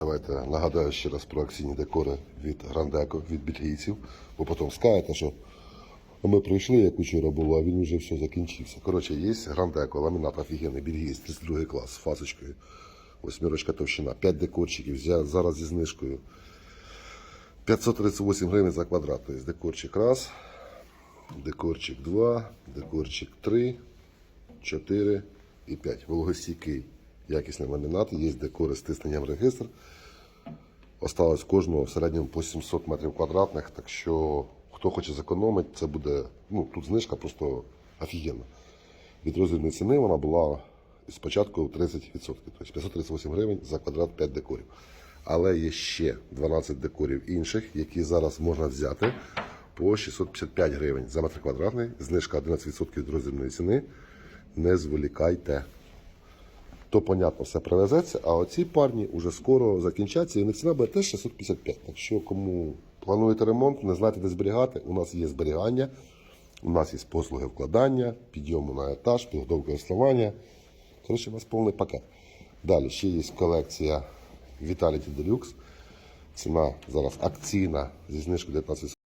Давайте нагадаю ще раз про акційні декори від Грандеко, від бельгійців, бо потім скажете, що ми прийшли, як учора було, а він вже все закінчився. Коротше, є Грандеко, ламінат офігенний, бельгійць, 32 клас, з фасочкою, восьмірочка товщина, 5 декорчиків, зараз зі знижкою. 538 гривень за квадрат. Тобто декорчик раз, декорчик 2, декорчик 3, 4 і 5. Вологостійкий якісний ламінат, є декори з тисненням регістр. Осталось кожного в середньому по 700 метрів квадратних, так що хто хоче зекономити, це буде, ну тут знижка просто офігенна. Від розмірної ціни вона була спочатку 30%, тобто 538 гривень за квадрат 5 декорів. Але є ще 12 декорів інших, які зараз можна взяти по 655 гривень за метр квадратний, знижка 11% від розмірної ціни. Не зволікайте то, понятно, все привезеться, а оці парні вже скоро закінчаться, і них ціна буде теж 655. Так що, кому плануєте ремонт, не знаєте, де зберігати, у нас є зберігання, у нас є послуги вкладання, підйому на етаж, підготовка основання. Коротше, у нас повний пакет. Далі ще є колекція Vitality Deluxe. Ціна зараз акційна зі знижкою 19%.